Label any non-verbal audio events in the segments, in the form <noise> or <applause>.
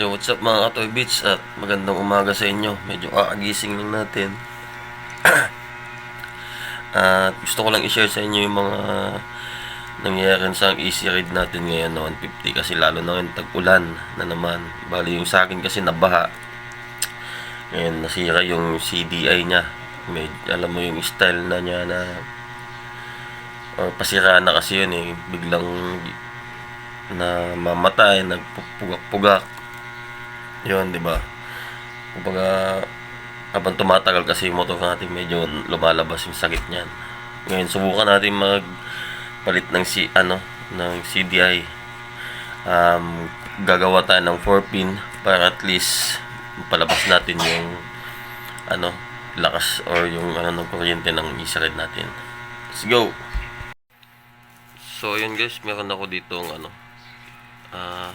Yo, what's up mga Katoy Beats at magandang umaga sa inyo. Medyo kakagising lang natin. <clears throat> at gusto ko lang i-share sa inyo yung mga nangyayari sa easy ride natin ngayon na 150 kasi lalo na yung tag-ulan na naman. Bali yung sa akin kasi nabaha. Ngayon nasira yung CDI niya. Medyo, alam mo yung style na niya na or pasira na kasi yun eh. Biglang na mamatay, nagpupugak-pugak. Yun, di ba? Kumbaga, habang tumatagal kasi yung motor natin, medyo lumalabas yung sakit niyan. Ngayon, subukan natin magpalit ng si ano, ng CDI. Um, gagawa tayo ng 4-pin para at least palabas natin yung ano, lakas or yung ano ng kuryente ng isa-ride natin. Let's go! So, yun guys, meron ako dito ano, ah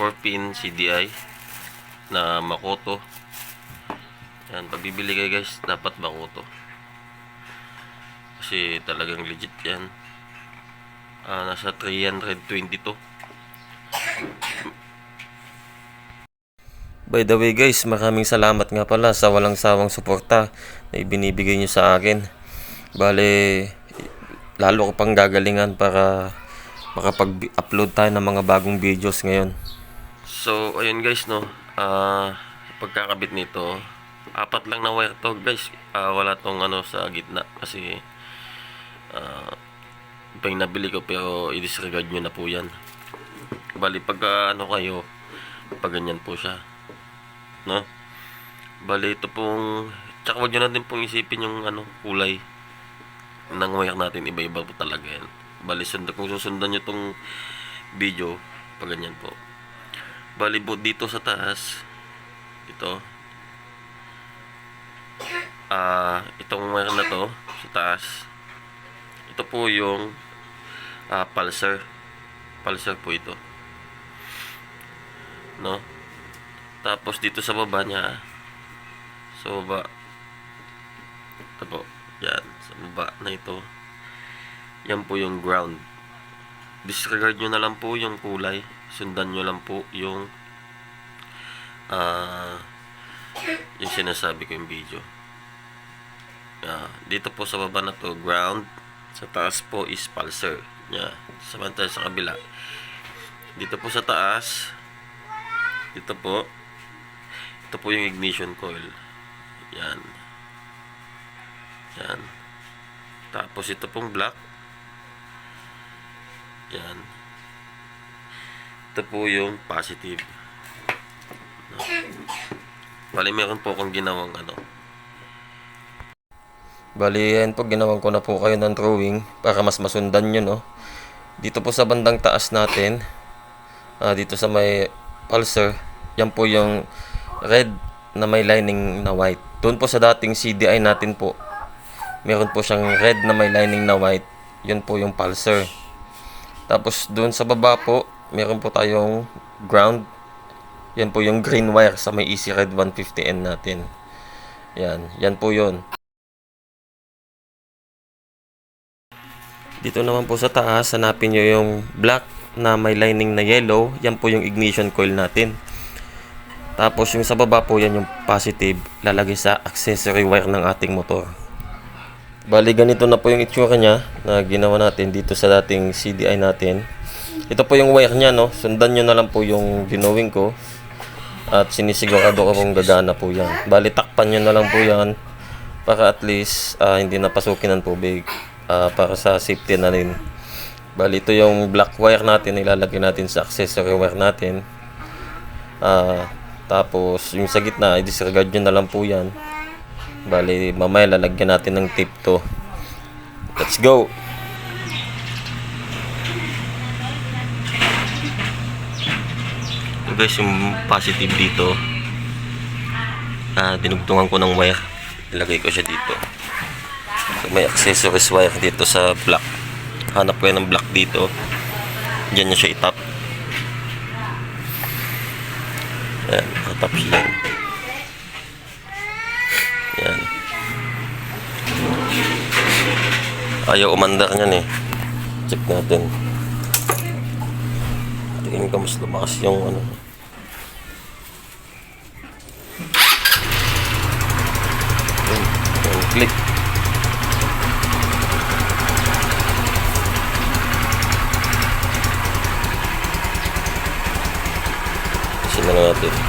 4-pin CDI na Makoto. Yan, pag bibili kayo guys, dapat Makoto. Kasi talagang legit yan. Ah, nasa 322. By the way guys, maraming salamat nga pala sa walang sawang suporta na ibinibigay nyo sa akin. Bale, lalo ko pang gagalingan para makapag-upload tayo ng mga bagong videos ngayon. So, ayun guys, no. Ah, pagkakabit nito, apat lang na wire to, guys. Ah, wala tong ano sa gitna kasi ah, iba yung nabili ko pero i-disregard nyo na po yan. Bali, pagka ano kayo, pag ganyan po siya. No? Bali, ito pong, tsaka wag nyo na din pong isipin yung ano, kulay ng wire natin, iba-iba po talaga yan. Bali, sundan, kung susundan nyo tong video, pag ganyan po. Bali, po dito sa taas, ito, ah, itong wire na to, sa taas, ito po yung ah, pulsar. Pulsar po ito. No? Tapos dito sa baba niya, sa baba, ito po, yan, sa baba na ito, yan po yung ground. Disregard nyo na lang po yung kulay. Sundan nyo lang po yung ah yung sinasabi ko yung video. Ah, dito po sa baba na to, ground. Sa taas po is pulsar. Yeah. Samantala sa kabila. Dito po sa taas, dito po, ito po yung ignition coil. Yan. Yan. Tapos ito pong black. Yan. Ito po yung positive. Bali, meron po akong ginawang ano. Bali, yan po, ginawan ko na po kayo ng drawing para mas masundan nyo, no? Dito po sa bandang taas natin, ah, dito sa may pulsar, yan po yung red na may lining na white. Doon po sa dating CDI natin po, meron po siyang red na may lining na white. Yun po yung pulsar. Tapos doon sa baba po, meron po tayong ground. Yan po yung green wire sa may Easy Red 150N natin. Yan, yan po yun. Dito naman po sa taas, hanapin nyo yung black na may lining na yellow. Yan po yung ignition coil natin. Tapos yung sa baba po, yan yung positive. Lalagay sa accessory wire ng ating motor. Bali, ganito na po yung itsura niya na ginawa natin dito sa dating CDI natin. Ito po yung wire niya, no? Sundan nyo na lang po yung ginawin ko. At sinisigurado ko kung gagana po yan. Bali, takpan nyo na lang po yan para at least ah, hindi napasukin ng tubig. Ah, para sa safety na rin. Bali, ito yung black wire natin. Ilalagay natin sa accessory wire natin. Ah, tapos, yung sa gitna, i-disregard nyo na lang po yan. Bali, mamaya lalagyan natin ng tape to. Let's go! Ito guys, yung positive dito. Ah, dinugtungan ko ng wire. Ilagay ko siya dito. So, may accessories wire dito sa block. Hanap ko ng block dito. Diyan niya siya itap. Ayan, nakatap siya yan. Yan. Ayaw umandar niyan eh. Check natin. Tingin ko mas lumakas yung ano. klik. Sini nanti